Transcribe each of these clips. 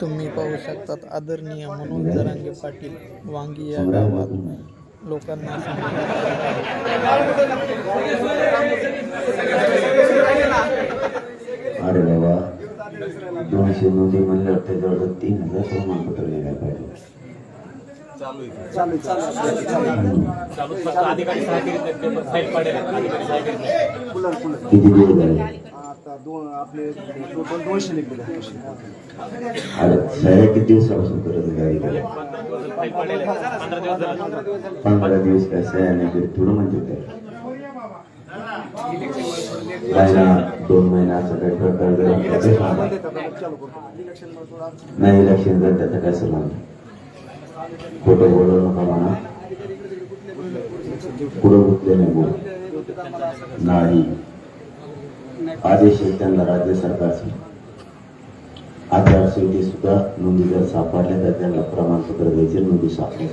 तुम्ही पाहू शकतात आदरणीय मनोज जरांगे पाटील वांगी या गावात लोकांना अरे बाबा दोनशे नोंदी म्हणल्यावर त्याच्यावर तीन हजार प्रमाणपत्र लिहायला पाहिजे. किती दिवस झाले? दोन आपले टोटल दोनशे निघले अरे सह्या किती दिवसापासून करत होते अधिकारी फाईल पाडेल पंधरा दिवस झाला पंधरा दिवस काय सह्या नाही केली थोडं म्हणते ते काय? ना दोन महिन्याचा काही प्रकार जर असला तर सांगा. चालू करतो इलेक्शनमध्ये थोडा नाही इलेक्शन जर त्याचा काय संबंध? खोटं बोलू नका म्हणा. पुढं गुंतले नाही बोल. नाही. आदेश आहे त्यांना राज्य सरकारचे. आचारसंहिते सुद्धा नोंदी जर सापडल्या तर त्यांना प्रमाणपत्र द्यायचे नोंदी सापडल्या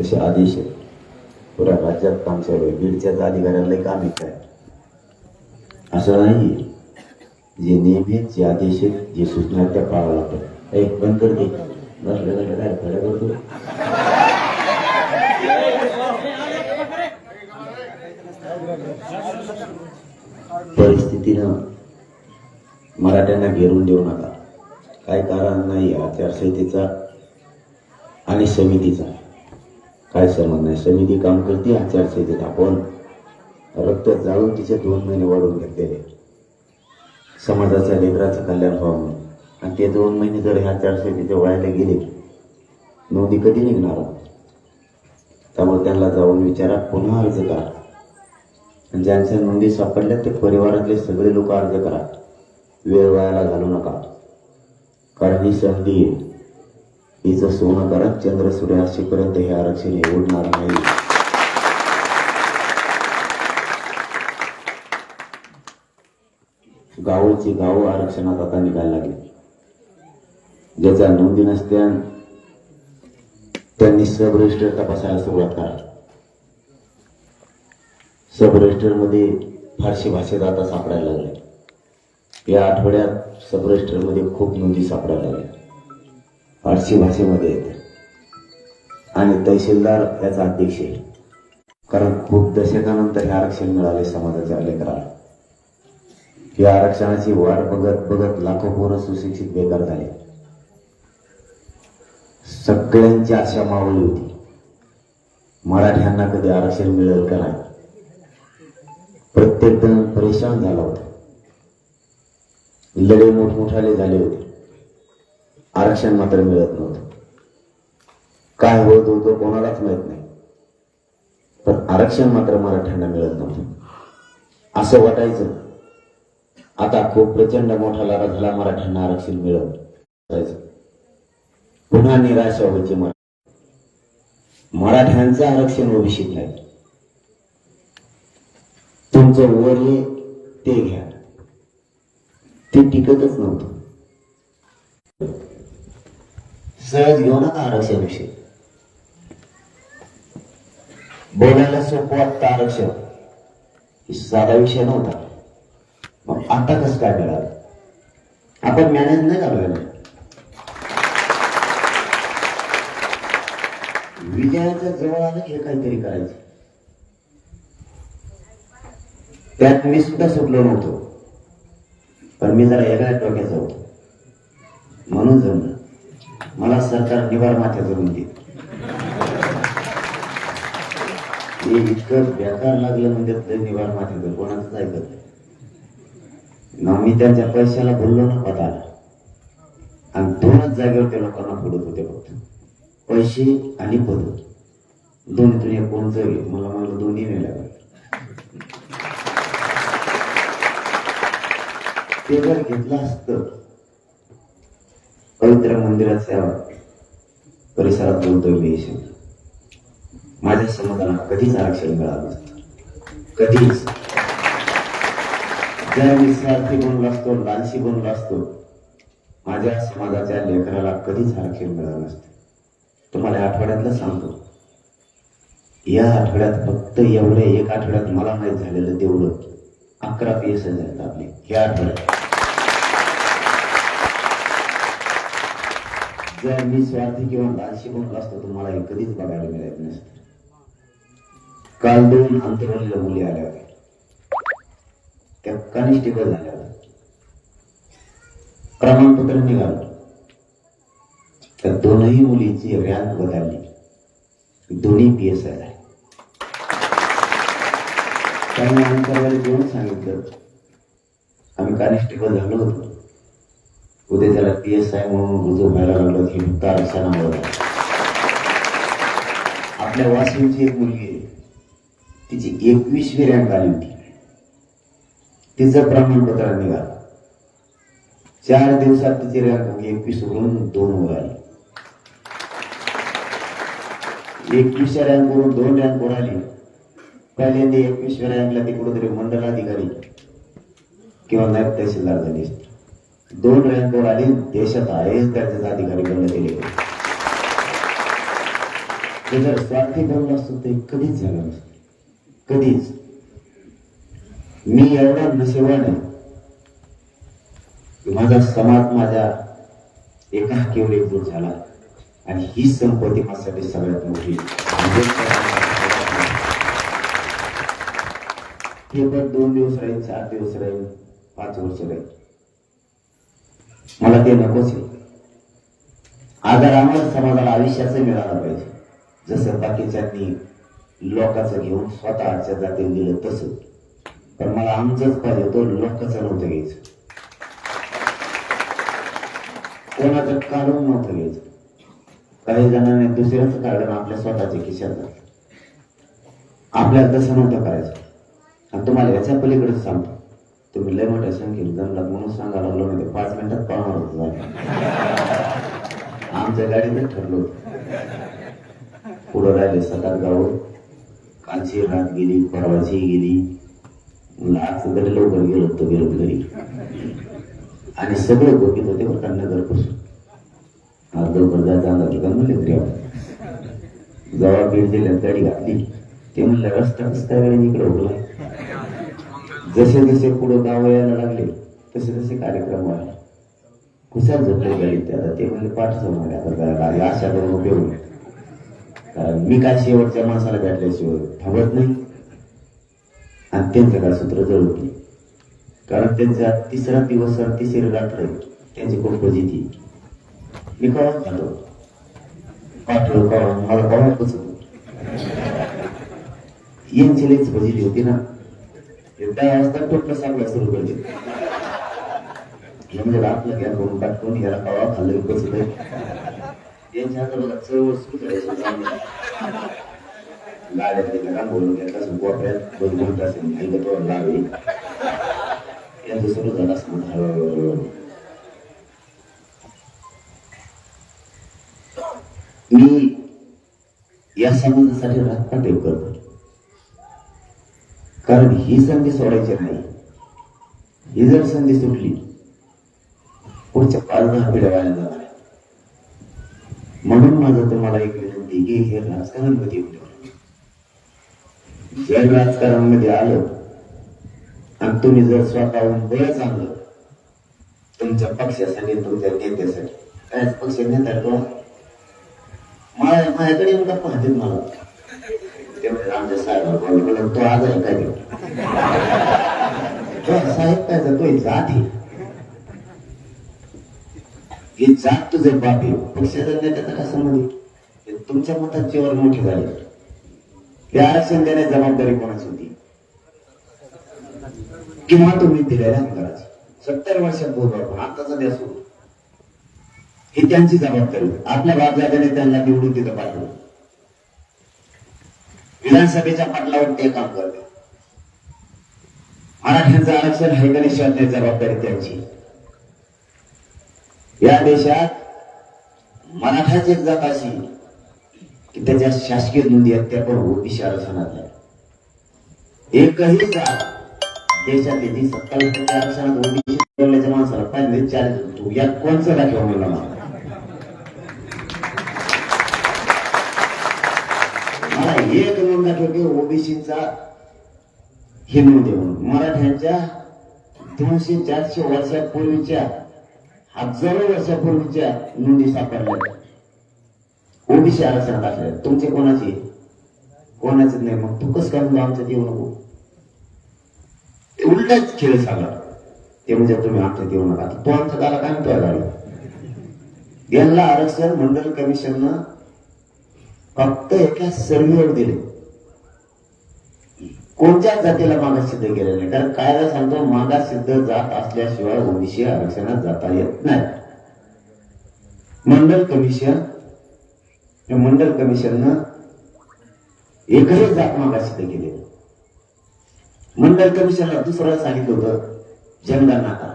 तसे आदेश आहेत. पुऱ्या राज्यात काम चालू आहे बीडच्याच अधिकाऱ्याला काम आहे. असं नाही जे नियम जे आदेश आहेत जे सूचना त्या पाळाव्या लागतात. एक बंद कर दे बसल्या काय खड्या करतो? परिस्थितीनं मराठ्यांना घेरून देऊ नका. काय कारण नाही आचारसंहितेचा आणि समितीचा. काय संबंध नाही. समिती काम करते आचारसंहितेत आपण रक्त जाळून तिचे दोन महिने वाढवून घेतलेले. समाजाच्या लेकराचं कल्याण व्हावं म्हणून. आणि ते दोन महिने जर ह्या आचारसंहितेच्या वयाला गेले नोंदी कधी निघणार? त्यामुळे त्यांना जाऊन विचारा पुन्हा अर्ज करा. आणि ज्यांच्या नोंदी सापडल्या ते परिवारातले सगळे लोक अर्ज करा. वेळ वायाला घालू नका. कारण ही संधी आहे. हिचं सोनं करत चंद्र सूर्य हे आरक्षण निवडणार नाही. गावची गाव आरक्षणात आता निघायला लागले. ज्याच्या नोंदी नसत्या त्यांनी सब तपासायला सुरुवात करा. सब फारशी भाषेत आता सापडायला लागले. या आठवड्यात सब खूप नोंदी सापडायला लागल्या. फारसी भाषेमध्ये येते आणि तहसीलदार याचा अध्यक्ष आहे. कारण खूप दशकानंतर हे आरक्षण मिळाले समाजाच्या लेकराला या आरक्षणाची वाट बघत बघत लाखो पोरं सुशिक्षित बेकार झाले. सगळ्यांची आशा मावळी होती. मराठ्यांना कधी आरक्षण मिळेल का नाही? प्रत्येक जण परेशान झाला होता. लढे मोठमोठाले झाले होते. आरक्षण मात्र मिळत नव्हतं. काय होत होतं कोणालाच माहीत नाही. पण आरक्षण मात्र मराठ्यांना मिळत नव्हतं. असं वाटायचं. आता खूप प्रचंड मोठा लढा झाला मराठ्यांना आरक्षण मिळत जायचं. पुन्हा निराशा व्हायची मरा मराठ्यांचं आरक्षण ओबीसीत नाही. तुमचं वर हे ते घ्या. ते टिकतच नव्हतं. सहज घेऊ नका आरक्षणाविषयी. बोलायला सोपं वाटतं आरक्षण. साधा विषय नव्हता. मग आता कसं काय मिळालं? आपण मॅनेज नाही झालं विजयाच्या जवळ आलं की हे काहीतरी करायचं. त्यात मी सुद्धा सुटलो नव्हतो. पण मी जरा वेगळ्या डोक्याचा होतो म्हणून जमलं. मला सरकार निवार माथ्या जमून देत हे इतकं बेकार लागलं म्हणजे निवार निवार जर कोणाचंच ऐकत नाही. ना मी त्यांच्या पैशाला बोललो ना पदाला. आणि दोनच जागेवर त्या लोकांना पुढत होते फक्त. पैसे आणि पद. दोन्हीतून एक कोणतं मला मला दोन्ही नाही लागत ते जर घेतलं असतं. पवित्र मंदिराच्या परिसरात बोलतोय मी शब्द. माझ्या समाजाला कधीच आरक्षण मिळालं नसतं. कधीच. ज्या मी स्वार्थी बनलो असतो लालशी बनलो असतो माझ्या समाजाच्या लेकराला कधीच आरक्षण मिळालं नसतं. तुम्हाला आठवड्यातलं सांगतो. या आठवड्यात फक्त एवढे एक आठवड्यात मला माहीत झालेलं तेवढं. अकरा पी एस आहेत आपले. या आठवड्यात. जर मी स्वार्थी किंवा दानशी बनलो असतो तर मला हे कधीच बघायला मिळत नसतं. काल दोन अंतरवलेल्या मुली आल्या होत्या. त्या कनिष्ठेबल झाल्या होत्या. प्रमाणपत्र निघालं. त्या दोनही मुलीची रँक बदलली. दोन्ही पी एस आय झाले. त्यांनी अंतरवाले जेवण सांगितलं. आम्ही कॉन्स्टेबल झालो होतो. उद्या त्याला पी एस आय म्हणून रुजू व्हायला लागलो की मुक्ता आरक्षणामुळे आपल्या वाशिमची एक मुलगी आहे. तिची एकवीसवी रँक आली होती. तिचं प्रमाणपत्र निघालं. चार दिवसात तिची रँक एकवीस वरून दोन वर आली. एकवीसच्या रँक वरून दोन रँक वर आली. पहिल्यांदा एकवीसव्या रँकला ती कुठेतरी मंडलाधिकारी किंवा नायब तहसीलदार झाली असते. दोन रँकवर आली देशात आहे दर्जाचा अधिकारीकडनं गेले ते जर स्वार्थी बनलं असतं ते कधीच झालं नसतं. कधीच. मी एवढा नशिबान आहे. माझा समाज माझ्या एका केवळ एकजूट झाला आणि ही संपत्ती माझ्यासाठी सगळ्यात मोठी हे पण दोन दिवस राहील चार दिवस राहील पाच वर्ष राहील. मला ते नकोच आहे समाजाला आयुष्याचं मिळालं पाहिजे. जसं बाकीच्यांनी लोकांचं घेऊन स्वतःच्या जातीने दिलं तसं. पण मला आमचंच पाहिजे होतं लोकांचं नव्हतं घ्यायचं. कोणाचं काढून नव्हतं घ्यायचं. काही जणांनी दुसऱ्याचं कारण आपल्या स्वतःच्या खिशात घातलं. आपल्याला तसं नव्हतं करायचं. आणि तुम्हाला याच्या पलीकडे सांगतो. तुम्ही लय मोठ्या संख्येने जमलात म्हणून सांगायला लागलो नाही पाच मिनिटात पाहणार होत आमच्या गाडीतच ठरलो. होतं. पुढं राहिले सदार गाव कालची रात गेली परवाची गेली. म्हणलं आज तरी लवकर गेलो तो गेलो घरी. आणि सगळे गोपीत होते बरं का नगरपासून. आज लवकर जायचा अंदाज होता म्हणले तरी आपण. जेव्हा बीड जिल्ह्यात गाडी घातली. ते म्हणलं रस्ता कसं काय वेळेने इकडे उगला जसे जसे पुढे गाव यायला लागले तसे तसे कार्यक्रम वाढले कुशाल झोपले गेले त्याला ते म्हणजे पाठ म्हणले आता आशा करून उपयोग नाही. कारण मी काय शेवटच्या माणसाला भेटल्याशिवाय थांबत नाही. आणि त्यांचं काय सूत्र जळत नाही कारण त्यांचा तिसरा दिवस तिसरी रात्र त्यांची खूप फजिती मी कळत खातो पाठवलं कळा मला कळा कसं यांची लईच फजिती होती ना. त्या वाजता टोटलं सांगायला सुरू करते म्हणजे आपलं घ्या करून टाकून याला कवा खाल्लं कसं यांच्या हाताला चळवळ सुरू करायची गाड्यात गेला बोलून घेतला असं दोन दोन तास ऐकत वर लावे यांचं सुरू झालं असं हळूहळू मी या समाजासाठी देव करतो. कारण ही संधी सोडायची नाही. ही जर संधी सुटली पुढच्या पाच दहा पिढ्या जाणार म्हणून माझं तुम्हाला एक विनंती की हे राजकारण कधी नये. जर राजकारणामध्ये आलं आणि तुम्ही जर स्वतःहून बळच आणलं तुमच्या पक्षासाठी तुमच्या नेत्यासाठी. काय पक्ष नेता तो? मला माझ्याकडे एवढा पाहते मला. ते आमच्या साहेब तो आज आहे काय ते? तो जात जात तुझे बाप आहे. काय संबंध तुमच्या मतात जेवण मोठे झाले ते आरक्षण देण्याची जबाबदारी कोणाची होती? किंवा तुम्ही दिलेल्या आमदाराची सत्तर वर्षात बोलू आताचा देश होतो. ही त्यांची जबाबदारी आपल्या बापजात्याने त्यांना निवडून तिथं पाठवलं. विधानसभेच्या पाटलावर ते काम करते. मराठ्यांचं आरक्षण हे गणेशांची जबाबदारी त्यांची. या देशात मराठाची जात अशी की त्याच्या शासकीय नोंदी आहेत त्या पण ओबीसी आरक्षणात आहे एकही जात देशात येते सत्तावीस टक्के आरक्षणात ओबीसी बोलण्याच्या माणसाला पाहिजे चार तू या कोणचं दाखवा मला मला मला एक नोंद दाखव की ओबीसीचा हिंदू म्हणून. मराठ्यांच्या दोनशे चारशे वर्षापूर्वीच्या हजारो वर्षापूर्वीच्या नोंदी सापडल्या. ओबीसी आरक्षण असल्या तुमचे कोणाचे? कोणाचे नाही. मग तू कसं करून आमचं देऊ नको? उलटाच खेळ सांगा ते म्हणजे तुम्ही आमचं देऊ नका. तो आमचा गाला काय म्हणतो गाडी यांना आरक्षण मंडल कमिशननं फक्त एका सर्व्हेवर दिले. कोणत्याच जातीला मागास सिद्ध केलेलं नाही. कारण कायदा सांगतो मागास सिद्ध जात असल्याशिवाय ओबीसी आरक्षणात जाता येत नाही. मंडल कमिशन हे मंडल कमिशननं एकही जात मागास सिद्ध केली मंडल कमिशनला दुसरं सांगितलं होतं जनगणना करा.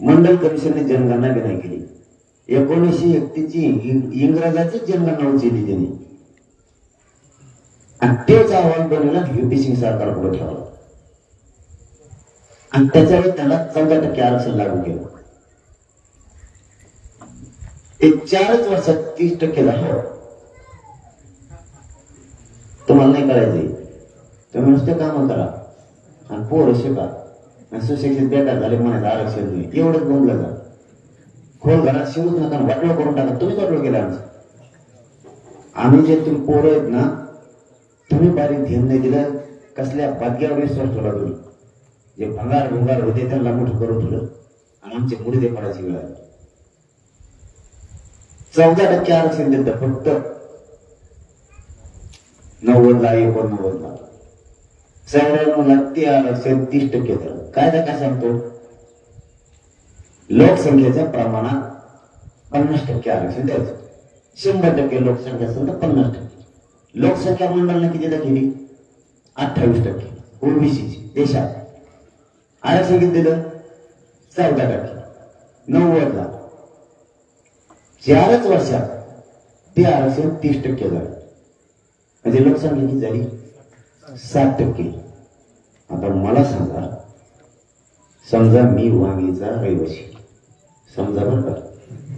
मंडल कमिशनने जनगणना बी नाही केली. एकोणीसशे एकतीची इंग्रजाचीच जनगणना उचलली त्यांनी. आणि तेच आव्हान बनवलं युपी सिंग सरकार पुढे ठेवलं आणि त्याच्यावर त्याला चौदा टक्के आरक्षण लागू केलं. ते चारच वर्षात तीस टक्के झालं. तुम्हाला नाही करायचे तुम्ही नुसते काम करा. आणि पोरं शिका. आणि सुशिक्षित बेकार झाले म्हणायचं आरक्षण नाही एवढंच बोललं जा. खोल घरात शिवूच नका वाटलं करून टाका. तुम्ही वाटलं केलं आमचं आम्ही जे तुम्ही पोरं आहेत ना तुम्ही बारीक ध्यान नाही दिलं कसल्या भाग्यावर विश्वास ठेवला तुम्ही? जे भंगार भंगार होते त्यांना मोठं करून ठेवलं. आणि आमचे मुडदे पडायची वेळ आली. चौदा टक्के आरक्षण देतं फक्त नव्वदला एकोणनव्वदला. मला ते आरक्षण तीस टक्के तर कायदा काय सांगतो? लोकसंख्येच्या प्रमाणात पन्नास टक्के आरक्षण द्यायचं. शंभर टक्के लोकसंख्या असेल तर पन्नास टक्के. लोकसंख्या मंडळाने किती दाखवली अठ्ठावीस टक्के. ओबीसी देशात. आरक्षण किती दिलं? चौदा टक्के. नव्वदला चारच वर्षात ते आरक्षण तीस टक्के झालं. म्हणजे लोकसंख्या किती झाली? सात टक्के. आता मला सांगा समजा मी वांगीचा रहिवासी समजा बरं का.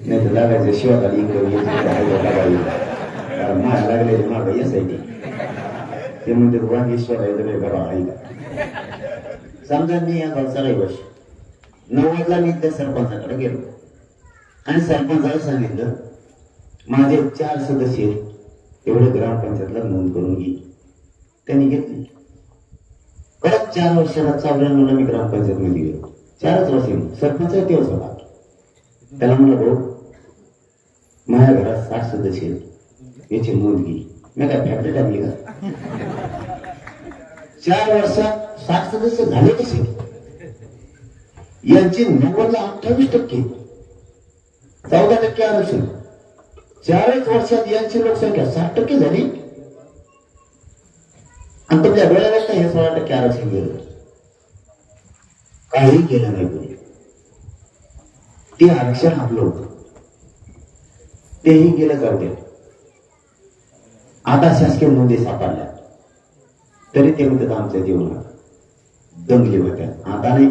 नाही तर लागायचं शिवाखाली इकडे लागले तिकडे हायवे लागायला. कारण माग लागले माग ते म्हणते वांगी शोधायचं नाही करा आहे समजा मी या गावचा रहिवासी नव्वदला मी त्या सरपंचाकडे गेलो. आणि सरपंचाला सांगितलं माझे चार सदस्य आहेत, एवढे ग्रामपंचायतला नोंद करून घे. त्यांनी घेतली. परत चार वर्षाला चौऱ्याण्णवला मी ग्रामपंचायत मध्ये गेलो. चारच वर्ष सरपंच तेव्हाच होता. त्याला म्हणलं भाऊ माझ्या घरात साठ सदस्य आहेत. याची नोंद घे मी काय फॅक्टरी टाकली का? चार वर्षात सात सदस्य झाले कसे? यांची नव्वदला अठ्ठावीस टक्के. चौदा टक्के आरक्षण. चारच वर्षात यांची लोकसंख्या साठ टक्के झाली. आणि तुमच्या वेळेला हे सोळा टक्के आरक्षण गेलं काही केलं नाही कोणी. ते आरक्षण आपलं होतं. तेही गेलं जाऊ दे आता शासकीय नोंदी सापडल्या. तरी ते म्हणतात आमच्या जीवनात दंगली होत्या. आता नाही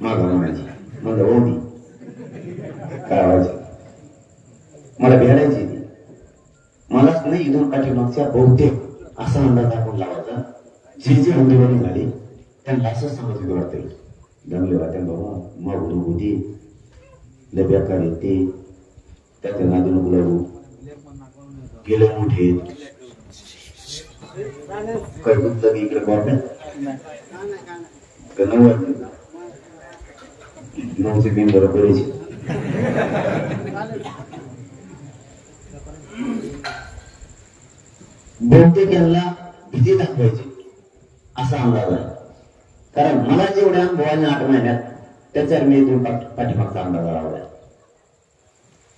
मागा म्हणायची. म्हणजे ओदी हो काय व्हायची मला भेटायची ती. मलाच नाही इथून पाठीमागच्या बहुतेक असा अंदाज आपण लावायचा. जे जे आंदोलन झाली त्यांना असं सांगायचं वाटतं दंगली वाट्या बाबा मग होती. डब्या बेकार येते. त्याच्या नादून गुलाबू. गेले मोठे काय गुंतलं की इकडे वाटत नव्वद नऊचे बिन बरोबर बहुतेक यांना भीती दाखवायची असा अंदाज आहे कारण मला जेवढ्या अनुभवाने आठ महिन्यात त्याच्यावर मी इथून पाठीमागचा अंदाज लावलाय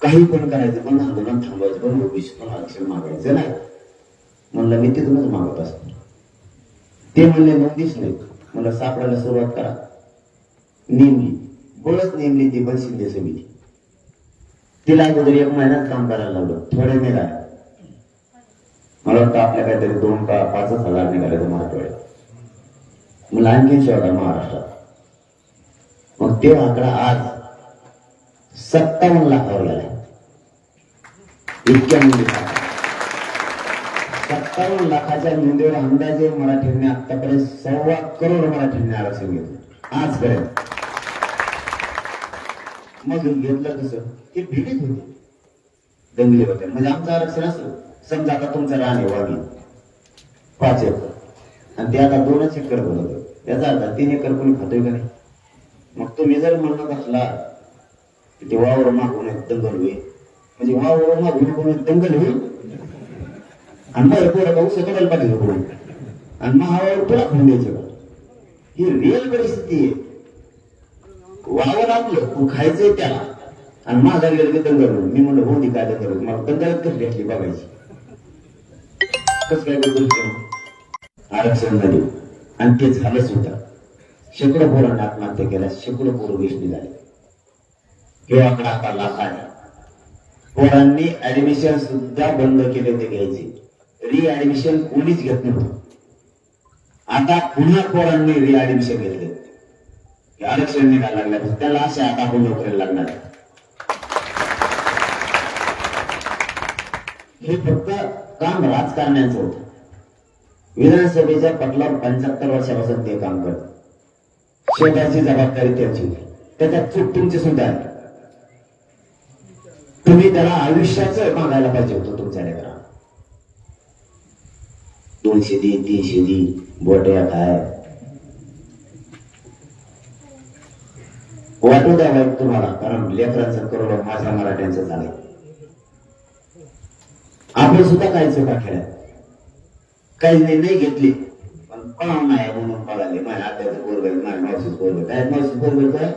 काही पण करायचं पण आंदोलन थांबवायचं पण भविष्य पण आरक्षण मागायचं नाही म्हणलं मी तिथूनच मागत असतो. ते म्हणले नोंदीच नाही मला सापडायला सुरुवात करा. नेमली. बळच नेमली ती पण शिंदे समिती. तिला अगोदर एक महिन्यात काम करायला लावलं. थोडे निघाले. मला वाटतं आपल्या काहीतरी दोन का पाचच हजार निघाले तर मराठवाड्यात मला आणखीन शोधा महाराष्ट्रात. मग ते आकडा आज सत्तावन्न लाखावर गेला. इतक्या मुली सत्तावन्न लाखाच्या नोंदीवर अंदाजे मराठीने आतापर्यंत सव्वा करोड मराठीने आरक्षण घेतलं. आजपर्यंत. मग घेतलं कसं ते भिडीत होते. दंगले होते म्हणजे आमचं आरक्षण असं. समजा आता तुमचं राणे आहे वागी पाच एकर. आणि ते आता दोनच एकर होतं. त्याचा अर्थ तीन एकर कोणी खातोय का नाही? मग तुम्ही जर म्हणत असला की ते वावर मागून दंगल होईल. म्हणजे वावर मागून दंगल होईल? आणि मग पोरं का उसं करायला पाहिजे करून आणि मग हा ही रिअल परिस्थिती आहे. वावर आपलं तू खायचंय त्याला. आणि माझा गेलं की दंगल मी म्हणलं हो ती काय दंगल मला दंगल कशी भेटली बघायची. कसं काय बदल आरक्षण झाले. आणि ते झालं सुद्धा. शेकडो पोरांना आत्महत्या केल्या शेकडो पोरं वेशनी झाले. हे आकडा आता लाख आहे पोरांनी ऍडमिशन सुद्धा बंद केले ते घ्यायचे. रिअॅडमिशन कोणीच घेत नव्हतं आता पुन्हा पोरांनी रिअॅडमिशन घेतले. आरक्षण निघायला लागल्या त्याला असे आता आपण नोकरीला लागणार हे फक्त काम राजकारण्याचं होतं. विधानसभेच्या पटलावर पंच्याहत्तर वर्षापासून ते काम करत. शेवटाची जबाबदारी त्यांची. त्याच्यात चूक तुमची सुद्धा आहे. तुम्ही त्याला आयुष्याचं मागायला पाहिजे होतं तुमच्या लेकरा दोनशे दी तीनशे दी बोट्या काय वाटू द्या बाई तुम्हाला कारण लेकरांचं करोड माझ्या मराठ्यांचं झालं आपण सुद्धा काही चुका केल्या. काही निर्णय घेतले पण पाहून नाही म्हणून पळाले माझ्या आत्याचं पोरग माझ्या मावशीच पोरग काय मावशीच पोरग काय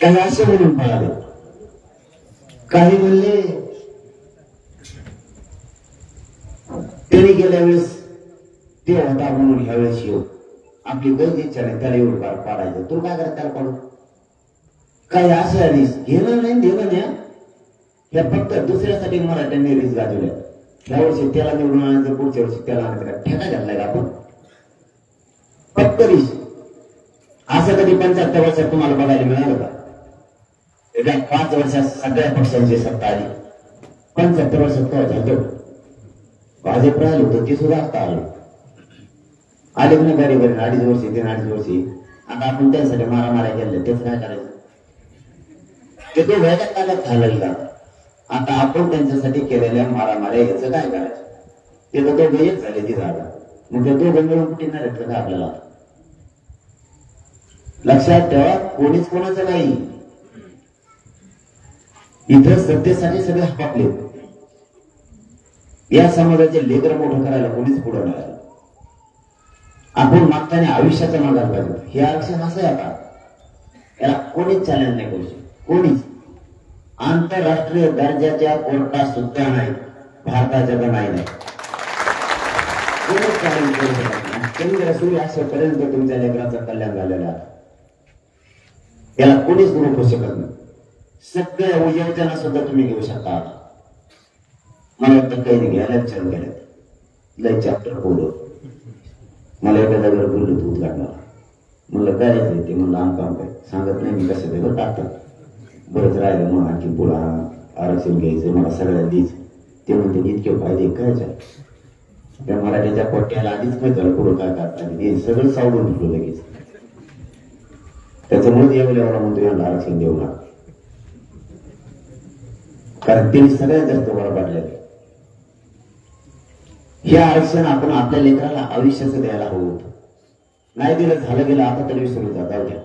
काही असे म्हणून पळाले काही म्हणले त्यांनी गेल्या वेळेस ते होता म्हणून ह्या वेळेस येऊ. आपली गरज इच्छा नाही त्याला एवढं पाड- पाडायचं. तू काय करत त्याला पाडू? काही असं आणि घेणं नाही देणं नाही ह्या फक्त दुसऱ्यासाठी मराठ्यांनी रिस्क गाजवल्या. ह्या वर्षी त्याला निवडून आणायचं पुढच्या वर्षी त्याला आणायचं ठेका घातलाय का आपण? फक्त रीस. असं कधी पंच्याहत्तर वर्षात तुम्हाला बघायला मिळालं का? एका पाच वर्षात सगळ्या पक्षांची सत्ता आली. पंच्याहत्तर वर्षात काय झालं भाजप राहिलं होतं ते सुद्धा आता आलं. आले की गाडी बरे अडीच वर्षी तीन अडीच वर्षी. आता आपण त्यांसाठी मारामाऱ्या केल्या तेच काय करायचं? ते तो व्हायला कागद घालायला आता आपण त्यांच्यासाठी केलेल्या मारामाऱ्या याचं काय करायचं? ते तर दोघं एक झाले ती जागा. मग ते दोघं मिळून कुठे नाही का आपल्याला? लक्षात ठेवा कोणीच कोणाचं नाही. इथं सत्तेसाठी सगळे हपापले या समाजाचे लेकर मोठं करायला कोणीच पुढं नाही आपण मागताना आयुष्याचा मागायला पाहिजे. हे आरक्षण असं आहे आता. याला कोणीच चॅलेंज नाही करू शकत. कोणीच. आंतरराष्ट्रीय दर्जाच्या कोर्टा सुद्धा नाही. भारताच्या तर नाही. नाही कोणीच चॅलेंज करू शकत नाही. केंद्र सूर्य असेपर्यंत तुमच्या लेकरांचं कल्याण झालेलं आहे. याला कोणीच रोखू शकत नाही. सगळ्या योजना सुद्धा तुम्ही घेऊ शकता. आता मला वाटतं काही नाही घ्या छान गेले लय चॅप्टर बोलू. मला एका जागेवर बोललो तू उद्घाटनाला म्हणलं काय आहे ते? म्हणलं आम काय? सांगत नाही मी कसं वेगळं टाकतं बरंच राहिलं मग आणखी पुढं आरक्षण घ्यायचं मला सगळ्या दीच ते म्हणते इतके फायदे कायच त्या मराठीच्या पट्ट्याला आधीच माहीत झालं पुढं काय करतात? हे सगळं सावडून ठेवलं लगेच. त्याच्यामुळे यावेळेला म्हणतो यांना आरक्षण देऊ नका. कारण त्यांनी सगळ्यात जास्त बरं पाडलेलं हे आरक्षण आपण आपल्या लेकराला आयुष्याचं द्यायला हवं होतं. नाही दिलं झालं गेलं आता तरी विसरून जाता उद्या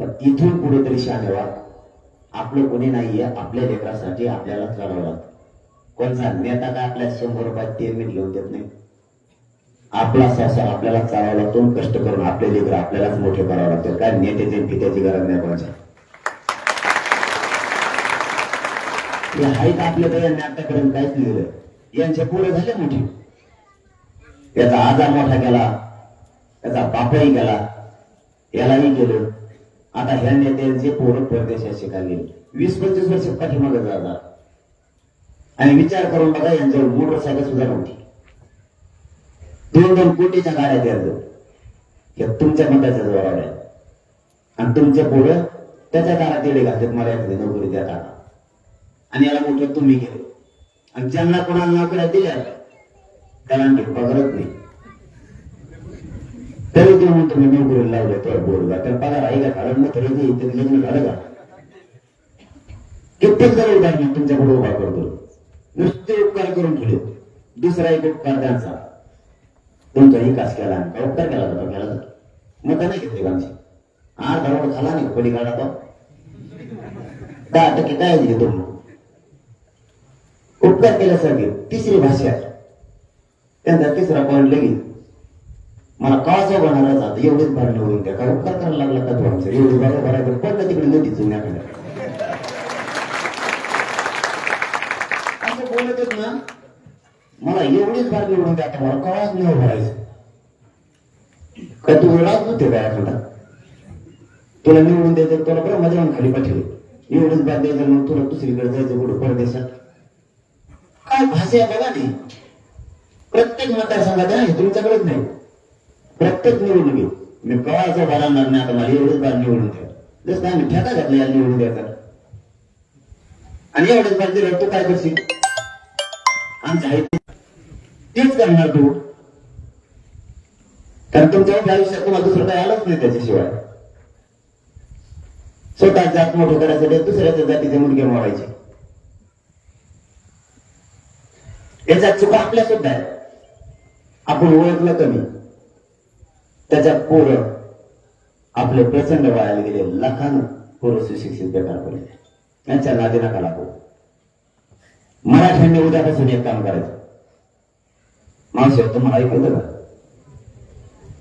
पण इथून पुढे तरी शाने आपलं कोणी नाहीये आपल्या लेकरासाठी आपल्याला चालवं लागतं. कोणचा नेता काय आपल्या शंभर रुपयात ते मीठ घेऊन देत नाही? आपला संसार आपल्याला चालावा लागतो कष्ट करून आपले लेकर आपल्यालाच मोठे करावं लागतं. काय नेत्याची पित्याची गरज नाही कोणाच्या. आहेत आपल्या तर आतापर्यंत काहीच लिहिलं यांचे पुढे झाले मोठे. त्याचा आजार मोठा गेला त्याचा बापही गेला यालाही गेलं. आता ह्या नेत्यांचे पोरं परदेशात शिकायला गेले वीस पंचवीस वर्ष पाठीमागे जाणार. आणि विचार करून बघा यांच्यावर मोटरसायकल सुद्धा नव्हती. दोन दोन कोटीच्या गाड्या द्यायचं हे तुमच्या मताच्या जोरावर आहे आणि तुमच्या पोरं त्याच्या दारात येडे घालतात मला एखादी नोकरी द्या आणि याला मोठं तुम्ही केलं आणि ज्यांना कोणाला नोकऱ्या दिल्या त्याला आणखी पगारच नाही. तरी ते म्हणतो मी नोकरीला लावलं तर बोलगा तर पगार आहे का कारण मग तरी ते इथे लग्न झालं का? कित्येक जण उदाहरण तुमच्याकडे उभा करतो. नुसते उपकार करून ठेवले. दुसरा एक उपकार त्यांचा. तुमचा विकास केला आणि काय उपकार केला जातो केला जातो मग नाही घेतले आमची? हा दरवाजा झाला नाही कोणी काढा तो? दहा टक्के काय घेतो उपकार केल्यासारखे तिसरी भाषा. त्यांचा तिसरा पॉईंट लगेच. मला काळजा बनायला जात एवढेच भरणं होईल त्या काय उपकार करायला लागला का तू आमचं? एवढे बरं भरायचं पडलं तिकडे नदी जुन्याकडे असं बोलतच ना मला एवढीच भार निवडून द्या आता मला कळाच नाही भरायचं. का तू वेळाच होते काय एखादा? तुला निवडून द्यायचं तुला बरं मजा खाली पाठवले. एवढंच बाद द्यायचं मग तुला दुसरीकडे जायचं कुठं? परदेशात? काय भाषा बघा नाही प्रत्येक मतदारसंघात आहे तुमच्याकडेच नाही. प्रत्येक निवडणुकीत. मी कळाचा बारा नाही आता मला एवढंच बार निवडून द्या. जसं आम्ही ठेका घातला या निवडून तर आणि एवढंच बार दिलं तू काय करशील? आमच्या आहे तेच करणार तू. कारण तुमच्या आयुष्यात तुम्हाला दुसरं काही आलंच नाही त्याच्याशिवाय. स्वतः जात मोठं करायसाठी दुसऱ्याच्या जातीचे मुलगे मोडायचे. याच्यात चुका आपल्या सुद्धा आहे आपण ओळखलं कमी. त्याच्यात पोरं आपले प्रचंड वयाला गेले. लाखानं पोरं सुशिक्षित बेकार पडले. त्यांच्या नादी नका लागू. मराठ्यांनी उद्यापासून एक काम करायचं. मावशी तुम्हाला ऐकलं का?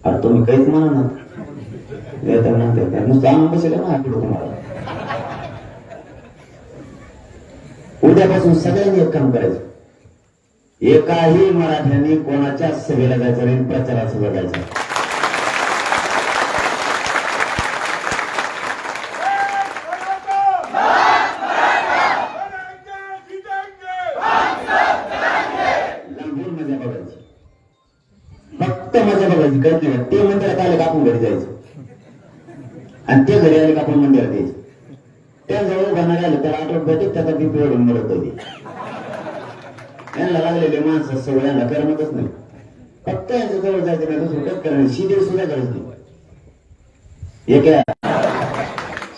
अरे तुम्ही काहीच म्हणा ना. देता ना देता नुसतं आणून बसेल ना आठवडं तुम्हाला. उद्यापासून सगळ्यांनी एक काम करायचं. एकाही मराठ्यांनी कोणाच्या सभेला जायचं नाही प्रचारात सुद्धा जायचं मजा बघायची. फक्त मजा बघायची कळत नाही ते मंदिरात आले का आपण घरी जायचं? आणि ते घरी आले का आपण मंदिरात यायचं? त्या जवळ जाणारे आलं त्याला आठवत भेटत त्याचा बीपी ओढून मरत होती. यांना लागलेले माणसं सवय यांना करमतच नाही. फक्त यांच्या जवळ जायचं नाही दुसरं काही करणार शिदेव सुद्धा गरज नाही. एका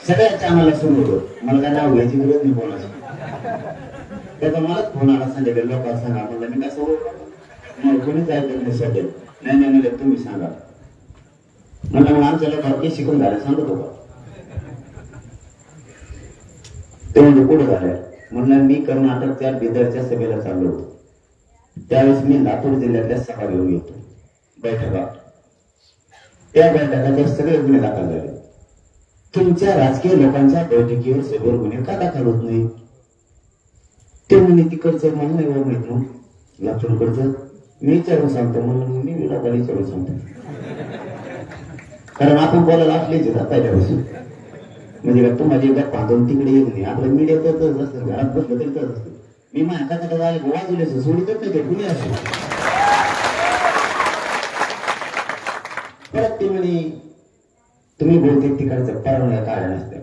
सगळ्यांच्या आम्हाला सुरू होतो. मला काय नाव घ्यायची गरज नाही कोणाची त्याचा मलाच फोन आला संध्याकाळी लोकांना सांगा म्हणलं मी कसं ओळखलं मग कोणीच ऐकलं नाही सध्या? नाही नाही नाही तुम्ही सांगा. म्हणलं मग आमच्या लोकांना ते शिकून झालं सांगत होता ते म्हणजे कुठं झालं? म्हणून मी कर्नाटकच्या बिदरच्या सभेला चाललो होतो. त्यावेळेस मी लातूर जिल्ह्यातल्या सभा घेऊन येतो बैठका. त्या बैठकाचे सगळे गुन्हे दाखल झाले. तुमच्या राजकीय लोकांच्या बैठकीवर सगळं गुन्हे का दाखल होत म्हणजे हो, नाही ते म्हणे तिकडचं मला नाही एवढं माहीत लातूरकडचं. मी विचारून सांगतो म्हणून मी विरोधाला विचारून सांगतो. कारण आपण बोलायला असलेच येतात पहिल्यापासून. म्हणजे का माझी एकदा बांधून तिकडे येत नाही. आपलं मीडिया तर असतं. घरात बसलं तरी करत असतं. मी माझ्या कथा कथा वाजवले सोडितच नाही ते कुणी असो परत ते म्हणे तुम्ही बहुतेक तिकडचं परवण्या कारण नसत्या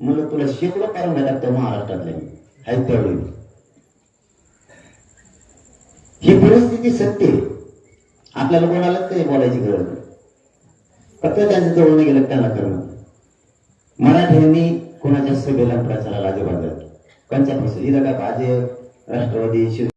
म्हणलं तुला शेकडो परवण्या टाकतो महाराष्ट्रातल्या मी आहे त्यावेळी ही परिस्थिती सत्य आपल्याला कोणालाच काही बोलायची गरज नाही. फक्त त्यांचं जवळ गेलं त्यांना करणं मराठ्यांनी कोणाच्या सभेला प्रचाराला अजिबात जात पंचापासून का काय राष्ट्रवादी